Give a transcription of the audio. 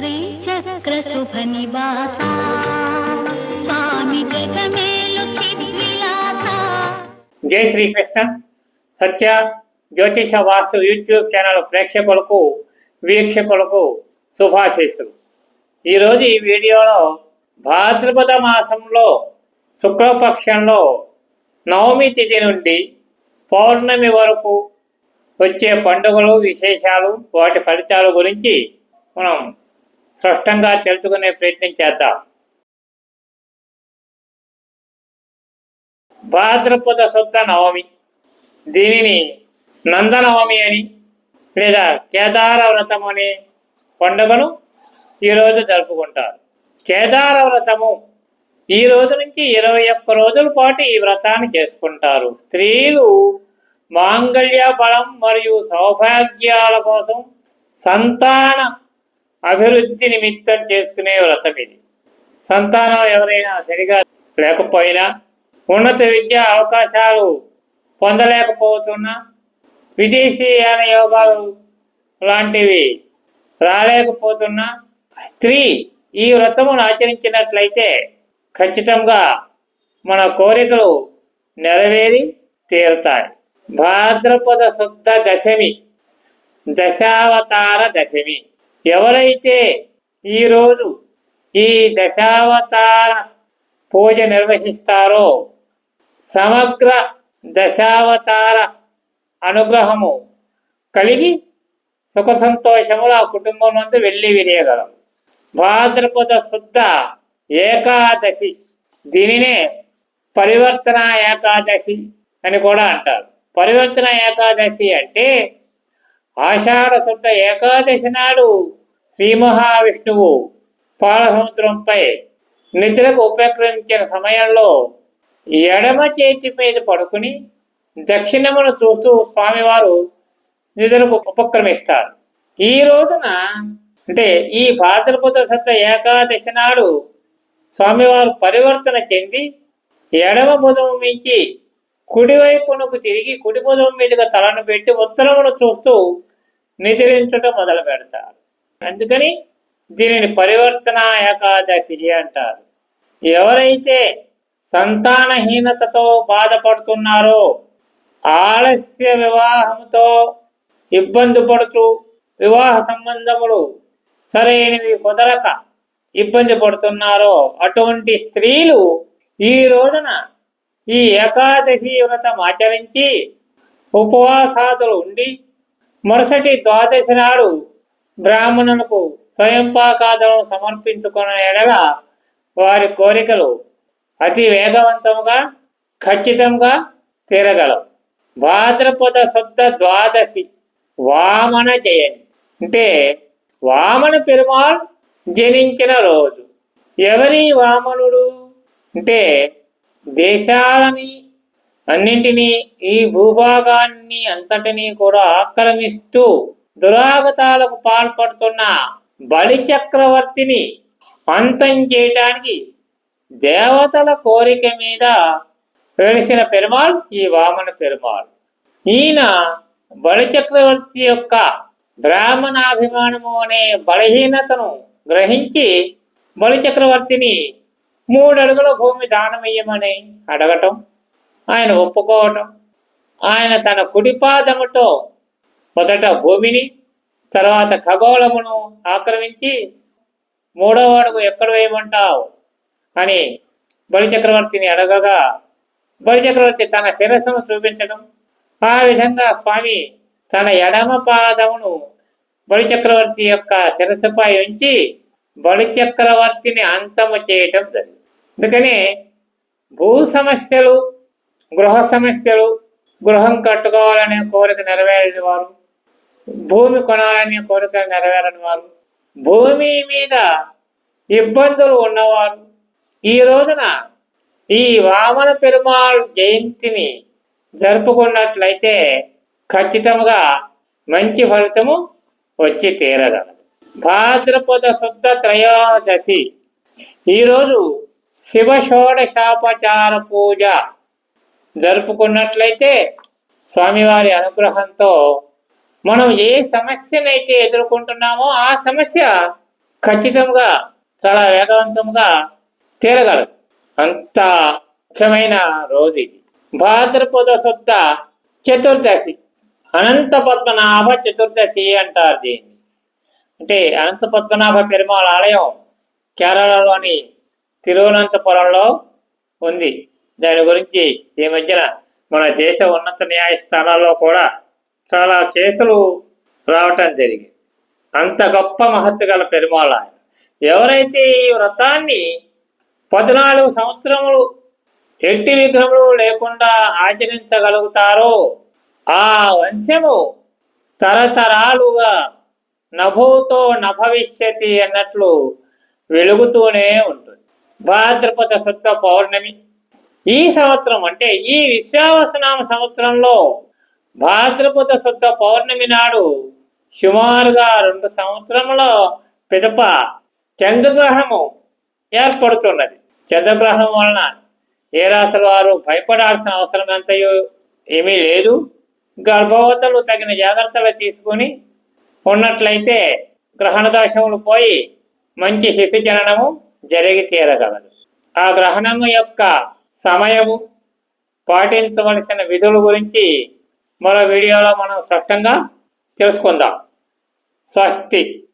శ్రీచక్రశుభనివాస స్వామి జగమేలు జై శ్రీకృష్ణ. సత్య జ్యోతిష వాస్తు YouTube channel ప్రేక్షకులకు వీక్షకులకు శుభాశీస్సులు. ఈరోజు ఈ వీడియోలో భాద్రపద మాసంలో శుక్లపక్షంలో నవమి తిథి నుండి పౌర్ణమి వరకు వచ్చే పండుగలు విశేషాలు వాటి ఫలితాల గురించి మనం స్పష్టంగా తెలుసుకునే ప్రయత్నం చేద్దాం. భాద్రపద శుద్ధ నవమి దీనిని నందనవమి అని లేదా కేదార వ్రతం అనే పండుగను ఈరోజు జరుపుకుంటారు. కేదార వ్రతము ఈ రోజు నుంచి ఇరవై ఒక్క రోజుల పాటు ఈ వ్రతాన్ని చేసుకుంటారు. స్త్రీలు మాంగళ్య బలం మరియు సౌభాగ్యాల కోసం సంతాన అభివృద్ధి నిమిత్తం చేసుకునే వ్రతం ఇది. సంతానం ఎవరైనా సరిగా లేకపోయినా ఉన్నత విద్యా అవకాశాలు పొందలేకపోతున్నా విదేశీయాన యోగాలు లాంటివి రాలేకపోతున్నా స్త్రీ ఈ వ్రతమును ఆచరించినట్లయితే ఖచ్చితంగా మన కోరికలు నెరవేరి తీరుతాయి. భాద్రపద శుద్ధ దశమి దశావతార దశమి. ఎవరైతే ఈరోజు ఈ దశావతార పూజ నిర్వహిస్తారో సమగ్ర దశావతార అనుగ్రహము కలిగి సుఖ సంతోషములు ఆ కుటుంబం నుండి వెళ్ళి విరియగలం భాద్రపద శుద్ధ ఏకాదశి దీనినే పరివర్తన ఏకాదశి అని కూడా అంటారు. పరివర్తన ఏకాదశి అంటే ఆషాఢశుద్ధ ఏకాదశి నాడు శ్రీ మహావిష్ణువు పాలసముద్రంపై నిద్రకు ఉపక్రమించిన సమయంలో ఎడమ చేతి మీద పడుకుని దక్షిణమును చూస్తూ స్వామివారు నిద్రకు ఉపక్రమిస్తారు. ఈ రోజున అంటే ఈ భాద్రపద సత్త ఏకాదశి నాడు స్వామివారు పరివర్తన చెంది ఎడమ బుధం మించి కుడివైపునకు తిరిగి కుడి భుజం మీదుగా తలను పెట్టి ఉత్తరమును చూస్తూ నిద్రించటం మొదలు పెడతారు. అందుకని దీనిని పరివర్తన ఏకాదశి అంటారు. ఎవరైతే సంతానహీనతతో బాధపడుతున్నారో ఆలస్య వివాహంతో ఇబ్బంది పడుతూ వివాహ సంబంధములు సరైనవి కుదరక ఇబ్బంది పడుతున్నారో అటువంటి స్త్రీలు ఈ రోజున ఈ ఏకాదశి వ్రతం ఆచరించి ఉపవాసాదులు ఉండి మరుసటి ద్వాదశి నాడు బ్రాహ్మణులకు స్వయంపాకాదులను సమర్పించుకున్న ఎడల వారి కోరికలు అతి వేగవంతముగా ఖచ్చితంగా తీరగలవు. భాద్రపద శుద్ధ ద్వాదశి వామన జయంతి. అంటే వామన పెరుమాళ్ జనించిన రోజు. ఎవరి వామనుడు? అంటే దేశాలని అన్నింటినీ ఈ భూభాగాన్ని అంతటినీ కూడా ఆక్రమిస్తూ దురాగతాలకు పాల్పడుతున్న బలి చక్రవర్తిని అంతం చేయడానికి దేవతల కోరిక మీద వెలిసిన పెరుమాళ్ ఈ వామన పెరుమాళ్. ఈయన బలి చక్రవర్తి యొక్క బ్రాహ్మణాభిమానము అనే బలహీనతను గ్రహించి బలి చక్రవర్తిని మూడు అడుగుల భూమి దానమియ్యమని అడగటం ఆయన ఒప్పుకోవటం ఆయన తన కుడిపాదముతో మొదట భూమిని తర్వాత ఖగోళమును ఆక్రమించి మూడవ అడుగు ఎక్కడ వేయమంటావు అని బలిచక్రవర్తిని అడగగా బలిచక్రవర్తి తన శిరస్సును చూపించడం ఆ విధంగా స్వామి తన ఎడమ పాదమును బలిచక్రవర్తి యొక్క శిరస్సుపై ఉంచి బలిచక్రవర్తిని అంతము చేయటం జరిగింది. అందుకని భూ సమస్యలు గృహ సమస్యలు గృహం కట్టుకోవాలనే కోరిక నెరవేరని వారు. భూమి కొనాలనే కోరిక నెరవేరని వారు. భూమి మీద ఇబ్బందులు ఉన్నవారు. ఈ రోజున ఈ వామన పెరుమాళ్ జయంతిని జరుపుకున్నట్లయితే ఖచ్చితంగా మంచి ఫలితము వచ్చి తీరగలదు భాద్రపద శుద్ధ త్రయోదశి. ఈరోజు శివ షోడశాపచార పూజ జరుపుకున్నట్లయితే స్వామివారి అనుగ్రహంతో మనం ఏ సమస్యనైతే ఎదుర్కొంటున్నామో ఆ సమస్య ఖచ్చితంగా చాలా వేగవంతంగా తీరగలదు. అంత ముఖ్యమైన రోజు ఇది. భాద్రపద శుద్ధ చతుర్దశి. అనంత పద్మనాభ చతుర్దశి అంటారు దీన్ని. అంటే అనంత పద్మనాభ పెరుమాళ ఆలయం కేరళలోని తిరువనంతపురంలో ఉంది. దాని గురించి ఈ మధ్యన మన దేశ ఉన్నత న్యాయస్థానాల్లో కూడా చాలా కేసులు రావటం జరిగింది. అంత గొప్ప మహత్తు గల పెరుమాళ ఎవరైతే ఈ వ్రతాన్ని పద్నాలుగు సంవత్సరములు ఎట్టి విగ్రహములు లేకుండా ఆచరించగలుగుతారో ఆ వంశము తరతరాలుగా నభూతో నభవిష్యతి అన్నట్లు వెలుగుతూనే ఉంటుంది. భాద్రపద శుద్ధ పౌర్ణమి. ఈ సంవత్సరం అంటే ఈ విశ్వావసనామ సంవత్సరంలో భాద్రపద శుద్ధ పౌర్ణమి నాడు సుమారుగా రెండు సంవత్సరముల పిదప చంద్రగ్రహణము ఏర్పడుతున్నది. చంద్రగ్రహణం వలన ఏ రాశుల వారు భయపడాల్సిన అవసరం ఎంతయో ఏమీ లేదు. గర్భవతులు తగిన జాగ్రత్తలు తీసుకుని ఉన్నట్లయితే గ్రహణ దోషములు పోయి మంచి శిశు జననము జరిగి తీరగలదు. ఆ గ్రహణము యొక్క సమయము పాటించవలసిన విధుల గురించి మరో వీడియోలో మనం స్పష్టంగా తెలుసుకుందాం. స్వస్తి.